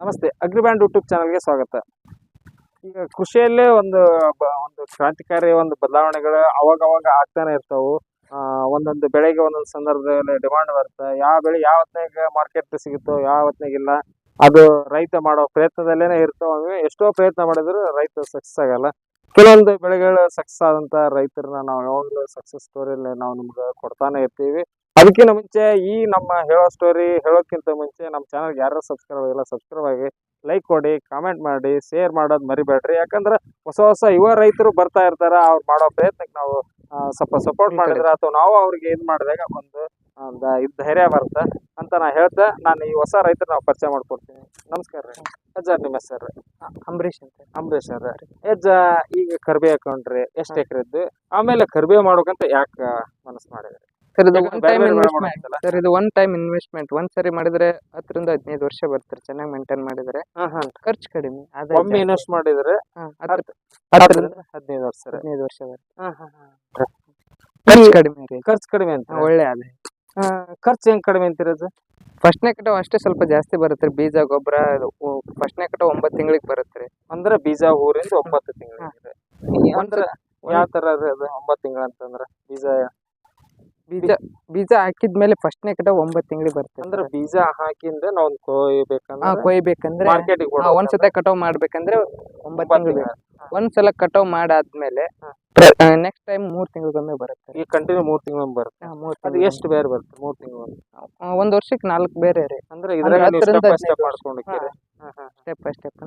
ನಮಸ್ತೆ ಅಗ್ರಿಬ್ಯಾಂಡ್ ಯೂಟ್ಯೂಬ್ ಚಾನಲ್ಗೆ ಸ್ವಾಗತ. ಈಗ ಕೃಷಿಯಲ್ಲೇ ಒಂದು ಒಂದು ಕ್ರಾಂತಿಕಾರಿ ಒಂದು ಬದಲಾವಣೆಗಳು ಅವಾಗ ಅವಾಗ ಆಗ್ತಾನೆ ಇರ್ತಾವು. ಒಂದೊಂದು ಬೆಳೆಗೆ ಒಂದೊಂದು ಸಂದರ್ಭದಲ್ಲಿ ಡಿಮಾಂಡ್ ಬರುತ್ತೆ. ಯಾವ ಬೆಳೆ ಯಾವ ಹೊತ್ತಿನಾಗ ಮಾರ್ಕೆಟ್ ಸಿಗುತ್ತೋ, ಯಾವ ಹೊತ್ತಿನಾಗಿಲ್ಲ ಅದು ರೈತ ಮಾಡೋ ಪ್ರಯತ್ನದಲ್ಲೇನೆ ಇರ್ತಾವೆ ಎಷ್ಟೋ ಪ್ರಯತ್ನ ಮಾಡಿದ್ರು ರೈತ ಸಕ್ಸಸ್ ಆಗಲ್ಲ. ಕೆಲವೊಂದು ಬೆಳೆಗಳು ಸಕ್ಸಸ್ ಆದಂತ ರೈತರನ್ನ ನಾವು ಯಾವಾಗಲೂ ಸಕ್ಸಸ್ ಸ್ಟೋರಿಯಲ್ಲಿ ನಾವು ನಿಮ್ಗೆ ಕೊಡ್ತಾನೆ ಇರ್ತೀವಿ. ಅದಕ್ಕಿಂತ ಮುಂಚೆ ಈ ನಮ್ಮ ಹೇಳೋ ಸ್ಟೋರಿ ಹೇಳೋಕ್ಕಿಂತ ಮುಂಚೆ ನಮ್ಮ ಚಾನಲ್ಗೆ ಯಾರು ಸಬ್ಸ್ಕ್ರೈಬ್ ಆಗಿಲ್ಲ ಸಬ್ಸ್ಕ್ರೈಬ್ ಆಗಿ ಲೈಕ್ ಕೊಡಿ ಕಾಮೆಂಟ್ ಮಾಡಿ ಶೇರ್ ಮಾಡೋದು ಮರಿಬೇಡ್ರಿ. ಯಾಕಂದ್ರೆ ಹೊಸ ಹೊಸ ಯುವ ರೈತರು ಬರ್ತಾ ಇರ್ತಾರೆ ಅವ್ರು ಮಾಡೋ ಪ್ರಯತ್ನಕ್ಕೆ ನಾವು ಸ್ವಲ್ಪ ಸಪೋರ್ಟ್ ಮಾಡಿದ್ರೆ ಅಥವಾ ನಾವು ಅವ್ರಿಗೆ ಏನು ಮಾಡಿದಾಗ ಒಂದು ಇದು ಧೈರ್ಯ ಬರುತ್ತೆ ಅಂತ ನಾ ಹೇಳ್ತಾ ನಾನು ಈ ಹೊಸ ರೈತರು ನಾವು ಪರಿಚಯ ಮಾಡ್ಕೊಡ್ತೀನಿ. ನಮಸ್ಕಾರ ರೀ. ಅಜ್ಜಾರ್ ನಿಮ್ಮ ಹೆಸರು ಅಂಬರೀಶ್ ಅಂತ. ಅಂಬರೀಶ್ ಅವ್ರ. ಅಜ್ಜ ಈಗ ಕರ್ಬೇ ಹಾಕೊಂಡ್ರಿ ಎಷ್ಟು ಎಕರೆ ಇದ್ದು ಆಮೇಲೆ ಕರ್ಬೇ ಮಾಡ್ಬೇಕಂತ ಯಾಕೆ ಮನಸ್ಸು ಮಾಡಿದ್ರಿ? ಸರ್ ಇದು ಒನ್ ಟೈಮ್ ಇನ್ವೆಸ್ಟ್ಮೆಂಟ್ ಸರ್ ಇದು ಒನ್ ಟೈಮ್ ಇನ್ವೆಸ್ಟ್ಮೆಂಟ್ ಒಂದ್ ಸರಿ ಮಾಡಿದ್ರೆ ಹತ್ತರಿಂದ ಹದಿನೈದು ವರ್ಷ ಬರ್ತಾರೆ ಚೆನ್ನಾಗಿ ಮೇಂಟೈನ್ ಮಾಡಿದ್ರೆ. ಖರ್ಚು ಕಡಿಮೆ ಒಮ್ಮೆ ಇನ್ವೆಸ್ಟ್ ಮಾಡಿದ್ರೆ ಹತ್ತರಿಂದ ಹದಿನೈದು ವರ್ಷ ಹದಿನೈದು ವರ್ಷ ಬರುತ್ತೆ ಖರ್ಚು ಕಡಿಮೆ ಖರ್ಚು ಕಡಿಮೆ ಅಂತ. ಒಳ್ಳೆ ಆದಾಯ. ಖರ್ಚು ಹೆಂಗ್ ಕಡಿಮೆ ಅಂತಿರೋದು ಫಸ್ಟ್ನೇ ಕಟಾವ್ ಅಷ್ಟೇ ಸ್ವಲ್ಪ ಜಾಸ್ತಿ ಬರುತ್ತೆ ಬೀಜ ಗೊಬ್ಬರ ಫಸ್ಟ್ನೇ ಕಟಾವ್ ಒಂಬತ್ತು ತಿಂಗಳಿಗೆ ಬರುತ್ತೆ ಅಂದ್ರೆ ಬೀಜ ಊರಿಂದ ಒಂಬತ್ತು ತಿಂಗಳು ಅಂದ್ರೆ ಯಾವ ತರ ಅದು ಅದು ಒಂಬತ್ತು ತಿಂಗಳ ಅಂತಂದ್ರ ಬೀಜ ಬೀಜ ಬೀಜ. ಹಾಕಿದ್ಮೇಲೆ ಫಸ್ಟ್ನೇ ಕಟಾವ್ ಒಂಬತ್ತು ತಿಂಗಳಿಗೆ ಬರ್ತದೆ ಅಂದ್ರೆ ಬೀಜ ಹಾಕಿಂದ ನಾವು ಕೊಯ್ಬೇಕಂದ್ರೆ ಕೊಯ್ಬೇಕಂದ್ರೆ ಒಂದ್ ಒಂದ್ಸತ ಕಟಾವ್ ಮಾಡ್ಬೇಕಂದ್ರೆ ಒಂಬತ್ತು ತಿಂಗಳು ಒಂದ್ಸಲ ಕಟಾವ್ ಮಾಡಾದ್ಮೇಲೆ. ನೆಕ್ಸ್ಟ್ ಟೈಮ್ ಮೂರ್ ತಿಂಗಳಿಗೊಮ್ಮೆ ಬರುತ್ತೆ. ಈ ಕಂಟಿನ್ಯೂ ಮೂರ್ ತಿಂಗಳು ಬರುತ್ತೆ. ಮೂರ್ ಅದು ಎಷ್ಟು ಬೇರೆ ಬರುತ್ತೆ ಮೂರ್ ತಿಂಗಳು ಒಂದ್ ವರ್ಷಕ್ಕೆ ನಾಲ್ಕು ಬೇರೆ ರೀ. ಅಂದ್ರೆ ಹತ್ತರಿಂದ ಸ್ಟೆಪ್. ಮಾಡ್ಕೊಂಡಿದ್ದೀರಿ ಸ್ಟೆಪ್ ಬೈ ಸ್ಟೆಪ್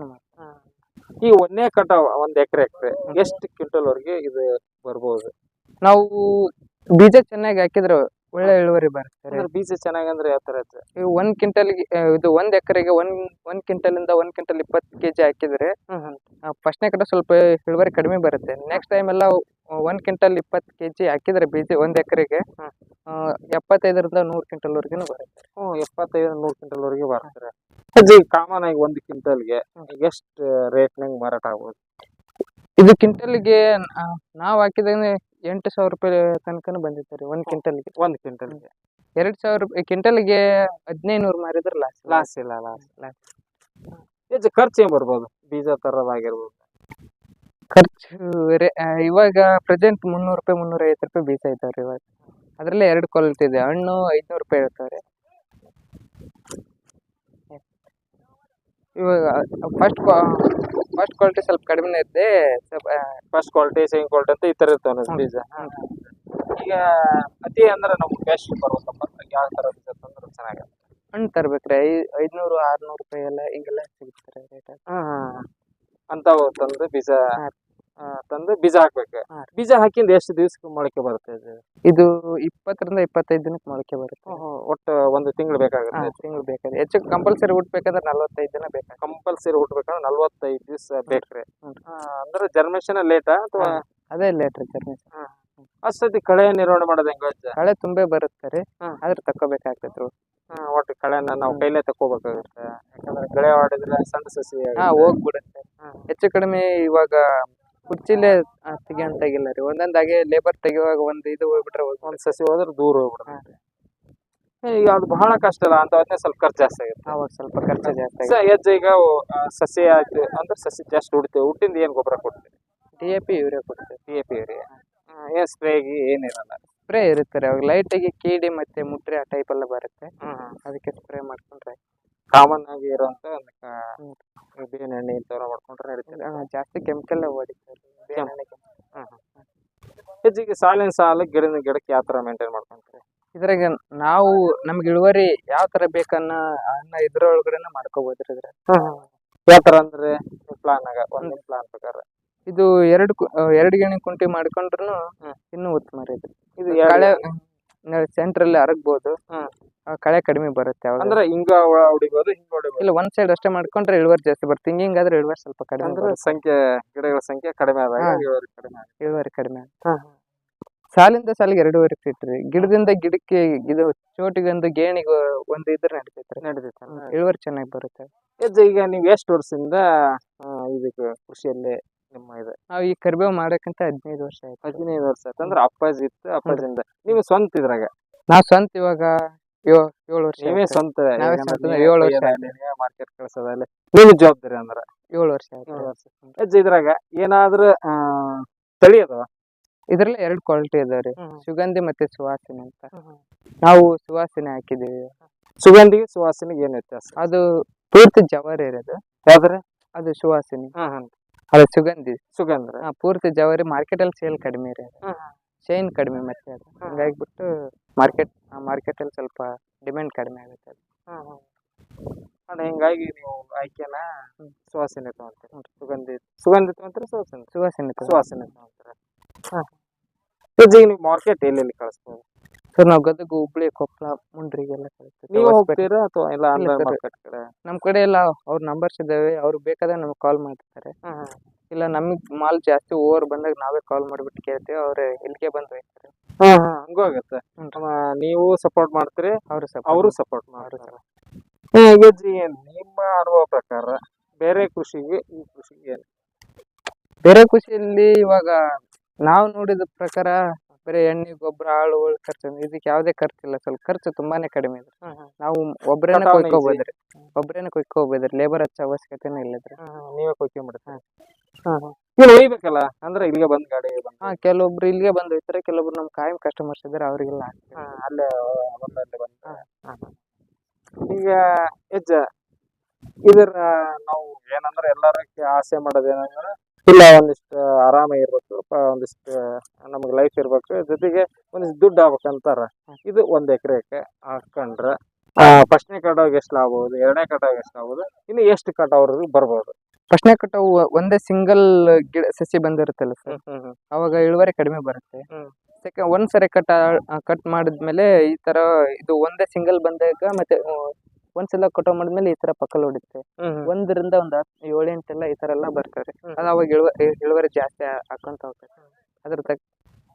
ಈ ಒಂದೇ ಕಟಾವ್ ಒಂದ್ ಎಕರೆ ಎಕರೆ ಎಷ್ಟು ಕ್ವಿಂಟಲ್ ವರೆಗೆ ಇದು ಬರ್ಬೋದು? ನಾವು ಬೀಜ ಚೆನ್ನಾಗಿ ಹಾಕಿದ್ರೆ ಒಳ್ಳೆ ಇಳುವರಿ ಬರುತ್ತೆ. ಅಂದ್ರೆ ಬೀಜ ಚೆನ್ನಾಗಿ ಅಂದ್ರೆ ಯಾವ ತರ? ಈ ಒಂದ್ ಕ್ವಿಂಟಲ್ ಇದು ಒಂದ್ ಎಕರೆಗೆ ಒಂದ್ ಒಂದ್ ಕ್ವಿಂಟಲ್ ಇಂದ ಒಂದ್ ಕ್ವಿಂಟಲ್ ಇಪ್ಪತ್ತು ಕೆಜಿ ಹಾಕಿದ್ರೆ ಫಸ್ಟ್ನೇ ಕಡೆ ಸ್ವಲ್ಪ ಇಳುವರಿ ಕಡಿಮೆ ಬರುತ್ತೆ. ನೆಕ್ಸ್ಟ್ ಟೈಮ್ ಎಲ್ಲ ಒಂದ್ ಕ್ವಿಂಟಲ್ ಇಪ್ಪತ್ತು ಕೆಜಿ ಹಾಕಿದ್ರೆ ಬೀಜ ಒಂದ್ ಎಕರೆಗೆ. ಎಪ್ಪತ್ತೈದರಿಂದ ನೂರ್ ಕ್ವಿಂಟಲ್ ವರ್ಗುನು ಬರುತ್ತೆ. ಹ್ಮ್ ಎಪ್ಪತ್ತೈದು ನೂರು ಕ್ವಿಂಟಲ್ ವರೆಗೆ ಬರ್ತಾರೆ ಕಾಮನ್ ಆಗಿ ಒಂದು ಕ್ವಿಂಟಲ್ಗೆ ಎಷ್ಟು ನಂಗೆ ಮಾರಾಟ ಆಗ್ಬೋದು? ಇದು ಕ್ವಿಂಟಲ್ಗೆ ನಾವು ಹಾಕಿದ್ರೆ ಎಂಟು ಸಾವಿರ ರೂಪಾಯಿ ತನಕನೂ ಬಂದಿತ್ತು ರೀ ಒಂದು ಕ್ವಿಂಟಲ್ಗೆ. ಒಂದು ಕ್ವಿಂಟಲ್ಗೆ. ಎರಡು ಸಾವಿರ ರೂಪಾಯಿ ಕ್ವಿಂಟಲ್ಗೆ ಹದಿನೈದು ನೂರು ಮಾರಿದ್ರೆ ಲಾಸ್ ಲಾಸ್ ಇಲ್ಲ ಲಾಸ್ ಹೆಚ್ಚು ಖರ್ಚು ಏನು ಬರ್ಬೋದು? ಬೀಜ ತರೋದಾಗಿರ್ಬೋದು ಖರ್ಚು ರೇ- ಇವಾಗ ಪ್ರೆಸೆಂಟ್ ಮುನ್ನೂರು ರೂಪಾಯಿ ಮುನ್ನೂರ ಐವತ್ತು ರೂಪಾಯಿ ಬೀಜ ಇದಾವ್ರಿ ಇವಾಗ. ಅದರಲ್ಲಿ ಎರಡು ಕ್ವಾಲಿಟಿ ಇದೆ ಹಣ್ಣು ಐದ್ನೂರು ರೂಪಾಯಿ ಇರ್ತಾವ್ರಿ. ಇವಾಗ ಫಸ್ಟ್ ಫಸ್ಟ್ ಕ್ವಾಲಿಟಿ ಸ್ವಲ್ಪ ಕಡಿಮೆ ಇದೆ ಸ್ವಲ್ಪ ಫಸ್ಟ್ ಕ್ವಾಲಿಟಿ ಸೆಕೆಂಡ್ ಕ್ವಾಲಿಟಿ ಅಂತ ಈ ತರ ಇರ್ತವೆ ಬೀಜ ಈಗ ಅತಿ ಅಂದ್ರೆ ನಮ್ಗೆ ಕ್ಯಾಶ್ ಬರ್ಬೇಕಪ್ಪ ಯಾವ ತರ ಬೀಜ ತಂದ್ರೆ ಚೆನ್ನಾಗಿ ಹಣ್ಣು ತರ್ಬೇಕ್ರಿ. ಐ ಐದ್ನೂರು ಆರ್ನೂರು ರೂಪಾಯಿ ಎಲ್ಲ ಹಿಂಗೆಲ್ಲ ಸಿಗುತ್ತೆ ರೇಟ್ ಅಂಥವು ತಂದು ಬೀಜ ಹಾ. ತಂದು ಬೀಜ ಹಾಕ್ಬೇಕು. ಬೀಜ ಹಾಕಿಂದ ಎಷ್ಟು ದಿವಸಕ್ಕೆ ಮೊಳಕೆ ಬರುತ್ತೆ ಇದು? ಇದು ಇಪ್ಪತ್ತರಿಂದ ಇಪ್ಪತ್ತೈದು ದಿನಕ್ಕೆ ಮೊಳಕೆ ಬರುತ್ತೆ. ಒಟ್ಟು ಒಂದು ತಿಂಗಳು ಬೇಕಾಗುತ್ತೆ. ತಿಂಗಳು ಬೇಕಾದ್ರೆ ಹೆಚ್ಚು ಕಂಪಲ್ಸರಿ ಹುಟ್ಬೇಕಂದ್ರೆ ನಲ್ವತ್ತೈದು ದಿನ ಬೇಕು ಕಂಪಲ್ಸರಿ ಹುಟ್ಬೇಕಂದ್ರೆ ನಲ್ವತ್ತೈದು ದಿವಸ ಬೇಕ್ರಿ. ಅಂದ್ರೆ ಜರ್ಮೇಶನ್ ಲೇಟಾ ಅಥವಾ? ಅದೇ ಲೇಟ್ ರೀ ಜರ್ನಿ ಅಷ್ಟೊತ್ತಿ ಕಳೆ ನಿರ್ವಹಣೆ ಮಾಡೋದು ಹೆಂಗ ಕಳೆ ತುಂಬೆ ಬರುತ್ತೆ ರೀ. ಆದ್ರೆ ತಕ್ಕೋಬೇಕಾಗ್ತೈತ್ರಿ ಒಟ್ಟು ಕಳೆನ ನಾವು. ಕೈಲೇ ತಕೋಬೇಕಾಗುತ್ತೆ ಯಾಕಂದ್ರೆ ಗಳೆ ಆಡಿದ್ರೆ ಸಣ್ಣ ಸಸಿ ಹೋಗ್ಬಿಡುತ್ತೆ. ಹೆಚ್ಚು ಕಡಿಮೆ ಇವಾಗ ಕುರ್ಚಿಲೇ ತೆಗಿಯಂತಾಗಿಲ್ಲ ರೀ. ಒಂದೊಂದಾಗೆ ಲೇಬರ್ ತೆಗಿಯುವಾಗ ಒಂದ್ ಇದು ಹೋಗ್ಬಿಟ್ರೆ. ಒಂದ್ ಸಸಿ ಹೋದ್ರೆ ದೂರ ಹೋಗ್ಬಿಡುತ್ತೆ. ಈಗ ಅದು ಬಹಳ ಕಷ್ಟ ಅಲ್ಲ ಅಂತ ಅದನ್ನೇ ಸ್ವಲ್ಪ ಖರ್ಚು ಜಾಸ್ತಿ ಆಗುತ್ತೆ. ಅವಾಗ ಸ್ವಲ್ಪ ಖರ್ಚು ಜಾಸ್ತಿ ಆಗುತ್ತೆ. ಹೆಜ್ಜೆ ಈಗ ಸಸಿ ಆಯ್ತು ಅಂದ್ರೆ ಸಸಿ ಜಾಸ್ತಿ ಹುಡ್ತೇವೆ. ಹುಟ್ಟಿಂದ ಏನ್ ಗೊಬ್ಬರ ಕೊಡ್ತೀವಿ ಡಿ ಎ ಪಿ ಯೂರಿಯಾ ಕೊಡ್ತೇವೆ. D A P urea. ಏನ್ ಸ್ಪ್ರೇಗಿ ಏನಿರಲ್ಲ ಸ್ಪ್ರೇ ಇರುತ್ತೆ ರೀ. ಅವಾಗ ಲೈಟಿಗೆ ಕೀಡಿ ಮತ್ತೆ ಮುಟ್ರಿ ಆ ಟೈಪ್ ಎಲ್ಲ ಬರುತ್ತೆ. ಅದಕ್ಕೆ ಸ್ಪ್ರೇ ಮಾಡ್ಕೊಂಡ್ರೆ ಕಾಮನ್ ಆಗಿ ಇರುವಂತ ಎಣ್ಣೆ ಇಂಥವ್ರ ಮಾಡ್ಕೊಂಡ್ರೆ ನಡೀತದೆ. ಜಾಸ್ತಿ ಕೆಮಿಕಲ್ ಹೊಡಿತಾರೆ ಹೆಚ್ಚಿಗೆ ಸಾಲಿನ ಸಾಲು ಗಿಡದ ಗಿಡಕ್ಕೆ ಯಾವ ತರ ಮೇಂಟೈನ್ ಮಾಡ್ಕೊಂತೀರಿ? ಇದ್ರಾಗ ನಾವು ನಮ್ಗೆ ಇಳುವರಿ ಯಾವ ತರ ಬೇಕನ್ನ ಅನ್ನ ಇದ್ರೊಳಗಡೆನೆ ಮಾಡ್ಕೋಬೋದ್ರಿ ಇದ್ರ ಯಾವ ತರ ಅಂದ್ರೆ? ಪ್ಲಾನ್ ಆಗ ಒಂದು ಪ್ಲಾನ್ ಪ್ರಕಾರ. ಇದು ಎರಡು ಎರಡು ಗಿಣಿ ಕುಂಟಿ ಮಾಡ್ಕೊಂಡ್ರು. ಇನ್ನೂ ಉತ್ತಮ ರೀ ಇದು. ಇದು ಕಳೆ ಸೆಂಟ್ರಲ್ಲಿ ಅರಗ್ಬೋದು. ಕಳೆ ಕಡಿಮೆ ಬರುತ್ತೆ ಅವಾಗ ಅಂದ್ರೆ ಹಿಂಗ ಹೊಡಿಬೋದು ಹಿಂಗ ಹೊಡಿಬೋದು. ಇಲ್ಲ ಒಂದ್ ಸೈಡ್ ಅಷ್ಟೇ ಮಾಡ್ಕೊಂಡ್ರೆ ಇಳುವರಿ ಜಾಸ್ತಿ ಬರುತ್ತೆ. ಹಿಂಗಿಂಗ್ ಆದ್ರೆ ಇಳುವರಿ ಸ್ವಲ್ಪ ಕಡಿಮೆ ಅಂದ್ರೆ ಸಂಖ್ಯೆ ಗಿಡಗಳ ಸಂಖ್ಯೆ ಕಡಿಮೆ ಆದಾಗ. ಇಳುವರಿ ಕಡಿಮೆ. ಇಳುವರಿ ಕಡಿಮೆ ಸಾಲಿಂದ ಸಾಲಿಗೆ ಎರಡೂವರೆ ಫೀಟ್ ರೀ. ಗಿಡದಿಂದ ಗಿಡಕ್ಕೆ ಇದು ಚೋಟಿಗೊಂದು ಗೇಣಿಗೆ ಒಂದು ಇದ್ರ ನಡಿತೈತ್ರಿ ನಡೀತೈತೆ ಇಳುವರಿ ಚೆನ್ನಾಗಿ ಬರುತ್ತೆ. ಈಗ ನೀವು ಎಷ್ಟು ವರ್ಷದಿಂದ ಇದಕ್ಕೆ ಕೃಷಿಯಲ್ಲಿ ನಿಮ್ಮ ಇದು? ನಾವು ಈ ಕರಿಬೇವು ಮಾಡಕ್ಕಂತ ಹದಿನೈದು ವರ್ಷ ಆಯ್ತು. ಹದಿನೈದು ವರ್ಷ ಆಯ್ತು. ಅಂದ್ರೆ ಅಪ್ಪಾಜಿ ಇತ್ತು ಅಪ್ಪಾಜಿಂದ. ನೀವು ಸ್ವಂತ ಇದ್ರಾಗ? ನಾವು ಸ್ವಂತ ಇವಾಗ ಏಳು ವರ್ಷ ನೀವೇ ಆಯ್ತು. ಸ್ವಂತ ನಾವೇ ಸ್ವಂತ ಏಳು ವರ್ಷ ಆಯ್ತು. ಮಾರ್ಕೆಟ್ ಕಳ್ಸೋದಲ್ಲಿ ನಿಮ್ ಜವಾಬ್ದಾರಿ ಅಂದ್ರ? ಏಳು ವರ್ಷ ಆಯ್ತು. ಏಳು ವರ್ಷ. ಹೆಜ್ಜ ಇದ್ರಾಗ ಏನಾದ್ರೂ ಆ, ತಳಿ ಅದಾವ? ಇದ್ರಲ್ಲಿ ಎರಡು ಕ್ವಾಲಿಟಿ ಇದಾವ್ರಿ ಸುಗಂಧಿ ಮತ್ತೆ ಸುವಾಸನೆ ಅಂತ. ನಾವು ಸುವಾಸನೆ ಹಾಕಿದೀವಿ ಸುಗಂಧಿಗೆ ಸುವಾಸನೆಗೆ ಏನ್ ವ್ಯತ್ಯಾಸ? ಅದು ಪೂರ್ತಿ ಜವಾರಿ ಇರೋದು ಯಾವ್ದ್ರ? ಅದು ಸುವಾಸನೆ. ಅದು ಸುಗಂಧಿ. ಸುಗಂಧ ಪೂರ್ತಿ ಜವಾರಿ ಮಾರ್ಕೆಟ್ ಅಲ್ಲಿ ಸೇಲ್ ಕಡಿಮೆ ಇದೆ ಶೈನ್ ಕಡಿಮೆ ಮತ್ತೆ ಅದು. ಹಂಗಾಗಿಬಿಟ್ಟು ಮಾರ್ಕೆಟ್ ಮಾರ್ಕೆಟ್ ಅಲ್ಲಿ ಸ್ವಲ್ಪ ಡಿಮ್ಯಾಂಡ್ ಕಡಿಮೆ ಆಗುತ್ತೆ ಅದು. ಅಣ್ಣ ಹಿಂಗಾಗಿ ನೀವು ಆಯ್ಕೆನ ಸುವಾಸನೆ ತಗೊಂತೀರಿ. ಸುಗಂಧಿ ಸುಗಂಧಿ ತಗೊಂತೀರಿ ಸುವಾಸನೆ? ಸುವಾಸನೆ ಸುವಾಸನೆ ತಗೊಂತೀರ. ಹೆಜ್ಜೆಗೆ ನೀವು ಮಾರ್ಕೆಟ್ ಎಲ್ಲೆಲ್ಲಿ ಕಳಿಸ್ಬೋದು? ಸರ್ ನಾವು ಗದಗ ಹುಬ್ಳಿ ಕೊಪ್ಪಳ ಮುಂಡ್ರಿಗೆಲ್ಲ ಕಳಿಸ್ತೀವಿ. ನೀವು ಹೋಗ್ತೀರಾ ಅಥವಾ ಎಲ್ಲ ಆನ್ಲೈನ್ ಮಾರ್ಕೆಟ್ ಕಡೆ? ನಮ್ಮ ಕಡೆ ಎಲ್ಲ ಅವ್ರ ನಂಬರ್ಸ್ ಇದ್ದಾವೆ. ಅವ್ರು ಬೇಕಾದ್ರೆ ನಮ್ಗೆ ಕಾಲ್ ಮಾಡ್ತಾರೆ. ಇಲ್ಲ ನಮಗ್ ಮಾಲ್ ಜಾಸ್ತಿ ಓವರ್ ಬಂದಾಗ ನಾವೇ ಕಾಲ್ ಮಾಡ್ಬಿಟ್ಟು ಕೇಳ್ತೀವಿ ಅವ್ರು ಇಲ್ಲಿಗೆ ಬಂದು ಒಯ್ತಾರೆ ಹಾ ಹಾ. ಹಂಗೂ ಆಗತ್ತೆ. ನೀವು ಸಪೋರ್ಟ್ ಮಾಡ್ತೀರಿ ಅವ್ರು ಅವರು ಸಪೋರ್ಟ್ ಮಾಡ್ತಾರೆ. ನಿಮ್ಮ ಅನುಭವ ಪ್ರಕಾರ ಬೇರೆ ಕೃಷಿಗೆ ಈ ಕೃಷಿಗೆ ಏನು? ಬೇರೆ ಕೃಷಿಯಲ್ಲಿ ಇವಾಗ ನಾವು ನೋಡಿದ ಪ್ರಕಾರ ಬರೀ ಎಣ್ಣೆ ಗೊಬ್ಬರ ಆಳು ಉಳು ಖರ್ಚು ಇದಕ್ಕೆ ಯಾವುದೇ ಖರ್ಚಿಲ್ಲ ಸ್ವಲ್ಪ ಖರ್ಚು ತುಂಬಾನೇ ಕಡಿಮೆ ಇದೆ ನಾವು ಒಬ್ಬರೇನೆ. ಕೊಯ್ಕೋಬೋದ್ರಿ ಒಬ್ಬರೇನೆ ಕೊಯ್ಕೋಬೋದ್ರಿ ಲೇಬರ್ ಹಚ್ಚ ಅವಶ್ಯಕತೆನೇ ಇಲ್ಲದ್ರಿ ನೀವೇ ಕೊಯ್ಕೊಂಡ್ಬಿಡ್ತೀರಿ ನೀವು ಒಯ್ಬೇಕಲ್ಲ? ಅಂದ್ರೆ ಇಲ್ಲಿಗೆ ಬಂದ್ ಗಾಡಿ ಹಾ ಕೆಲವೊಬ್ರು ಇಲ್ಲಿಗೆ ಬಂದು ಒಯ್ತಾರೆ ಕೆಲವೊಬ್ರು ನಮ್ ಕಾಯಂ ಕಸ್ಟಮರ್ಸ್ ಇದಾರೆ ಅವ್ರಿಗೆಲ್ಲ. ಅಲ್ಲೇ ಒಂದಲ್ಲಿ ಬಂದು ಈಗ ಹೆಜ್ಜ ಇದರ ನಾವು ಏನಂದ್ರೆ ಎಲ್ಲರಕ್ಕೆ ಆಸೆ ಮಾಡೋದು ಏನಂದ್ರೆ ಇಲ್ಲ ಒಂದಿಷ್ಟು ಆರಾಮ ಇರ್ಬೇಕು ಒಂದಿಷ್ಟು ನಮಗೆ ಲೈಫ್ ಇರ್ಬೇಕು ಜೊತೆಗೆ ಒಂದಿಷ್ಟು ದುಡ್ಡು ಆಗ್ಬೇಕಂತಾರ. ಇದು ಒಂದ್ ಎಕರೆಗೆ ಹಾಕೊಂಡ್ರ ಫಸ್ಟ್ನೇ ಕಟಾವ್ಗೆ ಎಷ್ಟು ಆಗ್ಬೋದು ಎರಡನೇ ಕಟಾವ್ಗೆ ಎಷ್ಟು ಆಗ್ಬೋದು ಇನ್ನು ಎಷ್ಟು ಕಟಾವ್ರಿಗೆ ಬರ್ಬೋದು. ಫಸ್ಟ್ನೇ ಕಟಾವು ಒಂದೇ ಸಿಂಗಲ್ ಗಿಡ ಸಸಿ ಬಂದಿರುತ್ತಲ್ಲ ಸರ್? ಅವಾಗ ಇಳುವರಿ ಕಡಿಮೆ ಬರುತ್ತೆ. ಹ್ಮ್. ಸೆಕೆಂಡ್ ಒಂದ್ ಸರಿ ಕಟ್ ಕಟ್ ಮಾಡಿದ್ಮೇಲೆ ಈ ತರ ಇದು ಒಂದೇ ಸಿಂಗಲ್ ಬಂದಾಗ ಮತ್ತೆ ಒಂದ್ಸಲ ಕಟಾವ್ ಮಾಡಿದ್ಮೇಲೆ ಈ ತರ ಪಕ್ಕಲ್ ಹೊಡಿತೆ ಒಂದರಿಂದ ಒಂದ್ ಏಳು ಎಂಟೆಲ್ಲ ಈ ತರ ಎಲ್ಲ ಬರ್ತಾರೆ. ಅದು ಅವಾಗ ಇಳುವ ಇಳುವರಿ ಜಾಸ್ತಿ ಹಾಕೊಂತ ಹೋಗ್ತದೆ. ಅದ್ರ ತಕ್ಕ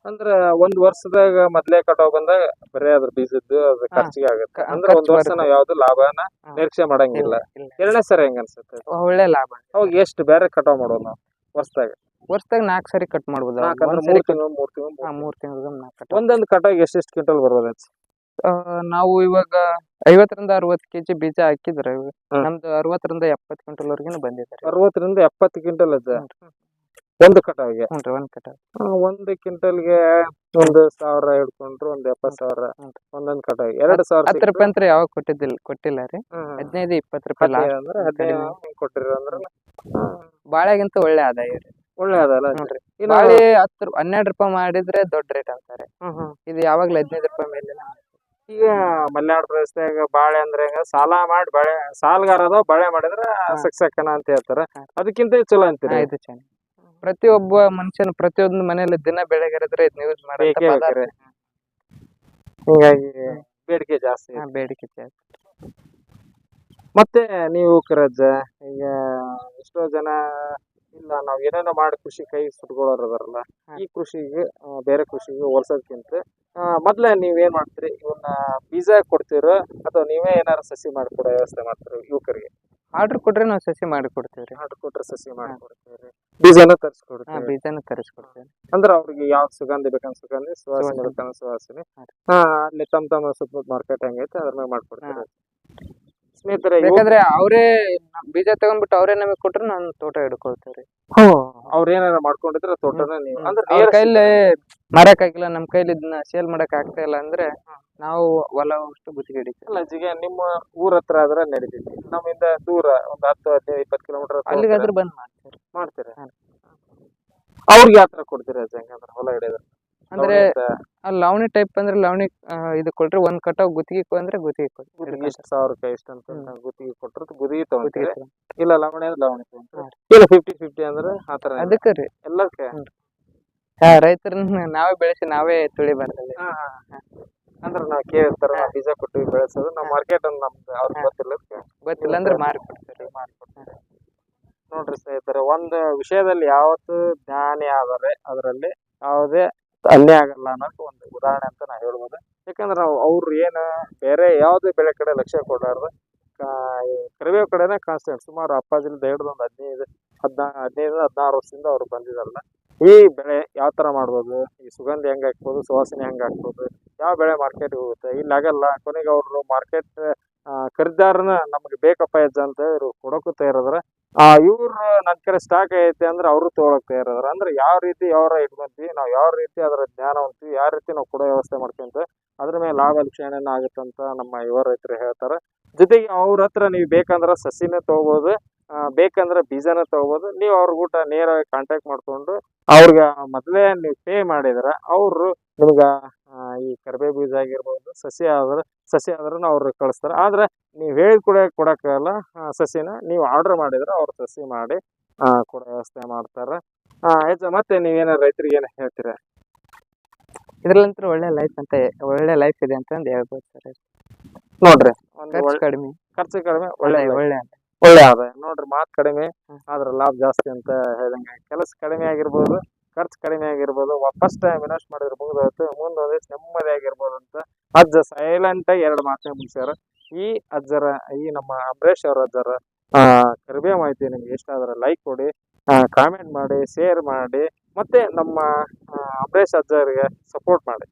ಅಂದ್ರ ಒಂದ್ ವರ್ಷದಾಗ ಮೊದ್ಲೇ ಕಟಾವ್ ಬಂದಾಗ ಬರೇ ಅದ್ರ ಬೀಜದ್ದು ಅದ್ರ ಖರ್ಚಿಗೆ ಆಗುತ್ತೆ. ಅಂದ್ರ ಒಂದ್ ವರ್ಷ. ನಾವ್ ಯಾವ್ದು ಲಾಭನ. ನಿರೀಕ್ಷೆ ಮಾಡಂಗಿಲ್ಲ. ಎರಡನೇ ಸರಿ ಹೆಂಗ ಅನ್ಸುತ್ತೆ? ಒಳ್ಳೆ ಲಾಭ. ಅವಾಗ ಎಷ್ಟು ಬೇರೆ ಕಟಾವ್ ಮಾಡೋದು ನಾವ್ ವರ್ಷದಾಗ? ವರ್ಷದಾಗ ನಾಲ್ಕು ಸರಿ ಕಟ್ ಮಾಡ್ಬೋದು. ಮೂರ್ ತಿಂಗಳು ಮೂರ್ ತಿಂಗಳು ಮೂರ್ ಒಂದೊಂದು ಕಟಾವ್ ಎಷ್ಟೆಷ್ಟು ಕ್ವಿಂಟಲ್ ಬರ್ಬೋದು ನಾವು ಇವಾಗ ಐವತ್ತರಿಂದ ಅರವತ್ತು ಕೆಜಿ ಬೀಜ ಹಾಕಿದ್ರೆ. ನಮ್ದು ಅರವತ್ತರಿಂದ ಎಪ್ಪತ್ ಕ್ವಿಂಟಲ್ ವರ್ಗಿನ ಬಂದಿದ್ದಾರೆ ಅರವತ್ತರಿಂದ ಎಪ್ಪತ್ತು ಕ್ವಿಂಟಲ್ ಅದ ಒಂದು ಕಟಾವಿಗೆ? ಒಂದ್ ಕಟಾವ್ ಒಂದ್ ಕ್ವಿಂಟಲ್ ಆ, ಒಂದು ಕ್ವಿಂಟಲ್ಗೆ ಒಂದು ಸಾವಿರ ಹಿಡ್ಕೊಂಡ್ರು ಒಂದ್ ಎಪ್ಪತ್ ಸಾವಿರ. ಒಂದೊಂದ್ ಕಟಾವ್ ಎರಡು ಸಾವಿರ ಹತ್ತು ರೂಪಾಯಿ ಅಂತ ಯಾವಾಗ ಕೊಟ್ಟಿದ್ದಿಲ್ಲ ಕೊಟ್ಟಿಲ್ಲ ರೀ. ಹದಿನೈದು ಇಪ್ಪತ್ತು ರೂಪಾಯಿ ಕೊಟ್ಟಿರ ಅಂದ್ರೆ ಹದಿನೈದು ಹಿಂಗ್ ಅಂದ್ರೆ ಬಾಳೆಗಿಂತ ಒಳ್ಳೆ ಆದಾಯ ರೀ. ಒಳ್ಳೆ ಅದಲ್ಲ ನೋಡ್ರಿ ಬಾಳೆ ಹತ್ತು ಹನ್ನೆರಡು ರೂಪಾಯಿ ಮಾಡಿದ್ರೆ ದೊಡ್ಡ ರೇಟ್ ಅಂತಾರೆ. ಇದು ಯಾವಾಗ್ಲೂ ಹದಿನೈದು ರೂಪಾಯಿ ಮೇಲೆ ಈಗ ಮಲೆನಾಡು ಪ್ರದೇಶದಾಗ ಬಾಳೆ ಅಂದ್ರೆ ಹೆಂಗ? ಸಾಲ ಮಾಡಿ ಬಾಳೆ ಸಾಲಗಾರ ಅದಾವ ಬಾಳೆ ಮಾಡಿದ್ರ ಸಕ್ಸಕ್ಕನ ಅಂತ ಹೇಳ್ತಾರ. ಅದಕ್ಕಿಂತ ಚಲೋ ಅಂತೀರಿ? ಇದು ಚೆನ್ನಾಗಿ ಪ್ರತಿಯೊಬ್ಬ ಮನುಷ್ಯನ ಪ್ರತಿಯೊಂದು ಮನೆಯಲ್ಲಿ ದಿನ ಬೆಳೆಗರಿದ್ರೆ ಇದನ್ನ ಯೂಸ್ ಮಾಡೋ ಬೇಕೇ ಬೇಕ್ರಿ. ಹಿಂಗಾಗಿ ಬೇಡಿಕೆ ಜಾಸ್ತಿ. ಬೇಡಿಕೆ ಜಾಸ್ತಿ. ಮತ್ತೆ ನೀವು ಕರಜ್ಜ ಈಗ ಎಷ್ಟೋ ಜನ ಇಲ್ಲ ನಾವ್ ಏನೇನೋ ಮಾಡಿ ಕೃಷಿ ಕೈ ಸುಟ್ಕೊಳ್ಳೋರ್ ಅದಾರಲ್ಲ ಈ ಕೃಷಿಗೆ ಆ, ಬೇರೆ ಕೃಷಿಗೆ ಹೋಲ್ಸೋದ್ಕಿಂತ ಮೊದ್ಲೇ ನೀವ್ ಏನ್ ಮಾಡ್ತೀರಿ? ಇವನ್ನ ಬೀಜ ಕೊಡ್ತೀರೋ ಅಥವಾ ನೀವೇ ಏನಾದ್ರು ಸಸಿ ಮಾಡಿಕೊಡೋ ವ್ಯವಸ್ಥೆ ಮಾಡ್ತೀರಿ ಯುವಕರಿಗೆ? ಆರ್ಡರ್ ಕೊಟ್ರೆ ನಾವು ಸಸಿ ಮಾಡಿ ಕೊಡ್ತೀವಿ ಆರ್ಡರ್ ಕೊಟ್ರೆ ಸಸಿ ಮಾಡ್ಕೊಡ್ತೀರಿ ಬೀಜನ ಹಾ ತರಿಸ್ಕೊಡ್ತೀವಿ ಬೀಜನ ತರಿಸ್ಕೊಡ್ತೀವಿ ಅಂದ್ರೆ ಅವ್ರಿಗೆ ಯಾವ ಸುಗಂಧಿ ಬೇಕಂತ ಸುಗಂಧಿ ಸುವಾಸನೆ ಬೇಕಂತ ಸುವಾಸನೆ. ಅಲ್ಲಿ ತಮ್ಮ ತಮ್ಮ ಸುತ್ತಮುತ್ತ ಮಾರ್ಕೆಟ್ ಹೆಂಗೈತೆ ಅದ್ರ ಮೇಲೆ ಮಾಡ್ಕೊಡ್ತೀವಿ ಸ್ನೇಹಿತರೆ ಯಾಕಂದ್ರೆ ಬೇಕಾದ್ರೆ ಅವರೇ ಬೀಜ ತಗೊಂಡ್ಬಿಟ್ಟು ಅವರೇ ನಮಗೆ ಕೊಟ್ರೆ ನಾನು ತೋಟ ಹಿಡ್ಕೊಳ್ತೇವ್ರಿ. ಅವ್ರ ಏನಾರ ಮಾಡ್ಕೊಂಡಿದ್ರೆ ತೋಟನ ನೀವು ಅಂದ್ರೆ ಕೈಲಿ ಮಾರಕ್ ನಮ್ಮ ನಮ್ ಕೈಲಿ ಇದನ್ನ ಸೇಲ್ ಮಾಡಕ್ ಆಗ್ತಾ ಇಲ್ಲ ಅಂದ್ರೆ ನಾವು ಹೊಲ ಅಷ್ಟು ಗುತ್ತಿಗೆ ಹಿಡಿತೀವಿ. ಅಲ್ಲ ನಿಮ್ಮ ಊರ ಹತ್ರ ಆದ್ರೆ ನಡೀತೈತಿ. ನಮ್ಮಿಂದ ದೂರ ಒಂದು ಹತ್ತು ಹದಿನೈದು ಇಪ್ಪತ್ತು ಕಿಲೋಮೀಟರ್ ಅಲ್ಲಿಗಾದ್ರೂ ಬಂದ್ ಮಾಡ್ತೀವಿ ಮಾಡ್ತೀರ. ಅವ್ರಿಗೆ ಯಾವ ತರ ಕೊಡ್ತೀರ ಅಜ್ಜ ಹೆಂಗಂದ್ರೆ ಹೊಲ ಹಿಡಿಯೋದು? ಅಂದ್ರೆ ಆ ಲಾವಣಿ ಟೈಪ್ ಅಂದ್ರೆ ಲಾವಣಿ ಇದು ಕೊಟ್ರೆ ಒಂದ್ ಕಟಾವ್ ಗುತ್ತಿಗೆ ಅಂದ್ರೆ ಗುತ್ತಿಗೆ ಕೊಡ್ತೀವಿ ಸಾವಿರ ರೂಪಾಯಿ ಅಂತ. ಗುತ್ತಿಗೆ ಕೊಟ್ಟರು ಗುತ್ತಿಗೆ ತಗೊಂತೀರಿ? ಇಲ್ಲ ಲಾವಣಿ ಅಂದ್ರೆ ಲಾವಣಿ. ಇಲ್ಲ ಫಿಫ್ಟಿ ಫಿಫ್ಟಿ ಅಂದ್ರೆ ಆ ತರ ಅದಕ್ಕೆ ರೀ. ಎಲ್ಲಕ್ಕೆ? ರೈತರನ್ನ ನಾವೇ ಬೆಳೆಸಿ ನಾವೇ ತುಳಿಬಾರ್ದಲ್ಲಿ ಅಂದ್ರೆ ನಾವು ಕೇಳ್ತಾರ ನಾವು ಬೀಜ ಕೊಟ್ಟು ಬೆಳೆಸೋದು ನಾವು ಮಾರ್ಕೆಟ್ ನಮ್ದು ಅವ್ರಿಗೆ. ಗೊತ್ತಿಲ್ಲ. ಗೊತ್ತಿಲ್ಲ ಅಂದ್ರೆ ಮಾರಿ ಕೊಡ್ತೀವಿ ಮಾಡ್ಕೊಡ್ತಾರೆ ನೋಡ್ರಿ ಸ್ನೇಹಿತರೆ ಒಂದು ವಿಷಯದಲ್ಲಿ ಯಾವತ್ತು ಜ್ಞಾನಿ ಆದರೆ ಅದರಲ್ಲಿ ಯಾವುದೇ ಅನ್ಯ ಆಗಲ್ಲ ಅನ್ನೋದು ಒಂದು ಉದಾಹರಣೆ ಅಂತ ನಾ ಹೇಳ್ಬೋದು. ಯಾಕಂದ್ರೆ ನಾವು ಅವ್ರು ಏನು ಬೇರೆ ಯಾವುದೇ ಬೆಳೆ ಕಡೆ ಲಕ್ಷ್ಯ ಕೊಡಲಾರ್ದು ಕರಿಬೇವು ಕಡೆನೇ ಕಾನ್ಸ್ಟೆಂಟ್ ಸುಮಾರು ಅಪ್ಪಾಜಿಲಿಂದ ಹಿಡಿದು ಒಂದು ಹದಿನೈದು ಹದಿನಾ ಹದಿನೈದು ಹದಿನಾರು ವರ್ಷದಿಂದ ಅವ್ರು ಬಂದಿದಾರಲ್ಲ. ಈ ಬೆಳೆ ಯಾವ ತರ ಮಾಡ್ಬೋದು? ಈ ಸುಗಂಧಿ ಹೆಂಗೆ ಹಾಕ್ಬೋದು? ಸುವಾಸನೆ ಹೆಂಗೆ ಹಾಕ್ಬೋದು? ಯಾವ ಬೆಳೆ ಮಾರ್ಕೆಟ್ ಹೋಗುತ್ತೆ? ಇಲ್ಲಿ ಆಗಲ್ಲ ಕೊನೆಗೆ ಅವರು ಮಾರ್ಕೆಟ್ ಖರೀದಾರನ ನಮ್ಗೆ ಬೇಕಪ್ಪ ಹೆಜ್ಜ ಅಂತ ಇವ್ರು ಕೊಡೋಕ್ಕೂ ತಯಾರದ್ರ. ಆ ಇವ್ರು ನನ್ನ ಕಡೆ ಸ್ಟಾಕ್ ಐತೆ ಅಂದ್ರೆ ಅವರು ತಗೊಳಕ್ ತಯಾರದ್ರ. ಅಂದ್ರೆ ಯಾವ ರೀತಿ ಯಾವ್ರ ಇಟ್ಕೊಂತೀವಿ ನಾವು ಯಾವ ರೀತಿ ಅದರ ಜ್ಞಾನ ಹೊಂತೀವಿ ಯಾವ ರೀತಿ ನಾವು ಕೊಡೋ ವ್ಯವಸ್ಥೆ ಮಾಡ್ಕೊಂತ ಅದ್ರ ಮೇಲೆ ಲಾಭ ಲಕ್ಷಣ ಆಗುತ್ತಂತ ನಮ್ಮ ಯುವ ರೈತರು ಹೇಳ್ತಾರೆ. ಜೊತೆಗೆ ಅವ್ರ ಹತ್ರ ನೀವು ಬೇಕಂದ್ರೆ ಸಸಿನೇ ತಗೋಬಹುದು ಆ, ಬೇಕಂದ್ರೆ ಬೀಜನ ತಗೋಬಹುದು ನೀವು ಅವ್ರ ಊಟ ನೇರವಾಗಿ ಕಾಂಟ್ಯಾಕ್ಟ್ ಮಾಡ್ಕೊಂಡು ಅವ್ರಿಗೆ ಮೊದಲೇ ನೀವು ಪೇ ಮಾಡಿದ್ರ ಅವ್ರು ನಿಮ್ಗ ಈ ಕರಿಬೇವು ಬೀಜ ಆಗಿರ್ಬೋದು ಸಸಿ ಆದ್ರೆ ಸಸಿ ಆದ್ರೂ ಅವ್ರು ಕಳಿಸ್ತಾರೆ. ಆದ್ರೆ ನೀವು ಹೇಳಿ ಕೂಡ ಕೊಡಕ್ಕಾಗಲ್ಲ. ಆ, ಸಸಿನ ನೀವು ಆರ್ಡರ್ ಮಾಡಿದ್ರೆ ಅವ್ರು ಸಸಿ ಮಾಡಿ ಕೊಡೋ ವ್ಯವಸ್ಥೆ ಮಾಡ್ತಾರೆ. ಆಯ್ತು ಮತ್ತೆ ನೀವೇನೋ ರೈತರಿಗೆ ಏನು ಹೇಳ್ತೀರಾ? ಇದ್ರಲ್ಲಂತೂ ಒಳ್ಳೆ ಲೈಫ್ ಅಂತ ಒಳ್ಳೆ ಲೈಫ್ ಇದೆ ಅಂತಂದು ಹೇಳ್ಬೋದು ಸರ್ ನೋಡ್ರಿ ಕಡಿಮೆ. ಖರ್ಚು ಕಡಿಮೆ ಒಳ್ಳೆ ಒಳ್ಳೆ ಒಳ್ಳೆ ಆದಾಯ. ನೋಡ್ರಿ ಮಾತು ಕಡಿಮೆ ಆದ್ರ ಲಾಭ ಜಾಸ್ತಿ ಅಂತ ಹೇಳ್ದಂಗೆ ಕೆಲಸ ಕಡಿಮೆ ಆಗಿರ್ಬೋದು ಖರ್ಚು ಕಡಿಮೆ ಆಗಿರ್ಬೋದು ಫಸ್ಟ್ ಟೈಮ್ ಇನ್ವೆಸ್ಟ್ ಮಾಡಿದ್ರೆ ಮುಗಿದೋಯ್ತು ಮುಂದೆ ನೆಮ್ಮದಿ ಆಗಿರ್ಬೋದು ಅಂತ ಅಜ್ಜ ಸೈಲೆಂಟ್ ಆಗಿ ಎರಡು ಮಾತನ್ನ ಮುಗಿಸ್ಯಾರ. ಈ ಅಜ್ಜರ ಈ ನಮ್ಮ ಅಂಬರೀಶ್ ಅವರ ಅಜ್ಜರ ಆ, ಕರಿಬೇ ಮಾಹಿತಿ ನಿಮ್ಗೆ ಇಷ್ಟ ಆದ್ರೆ ಲೈಕ್ ಕೊಡಿ ಕಾಮೆಂಟ್ ಮಾಡಿ ಶೇರ್ ಮಾಡಿ ಮತ್ತೆ ನಮ್ಮ ಅಂಬರೀಶ್ ಅಜ್ಜರಿಗೆ ಸಪೋರ್ಟ್ ಮಾಡಿ.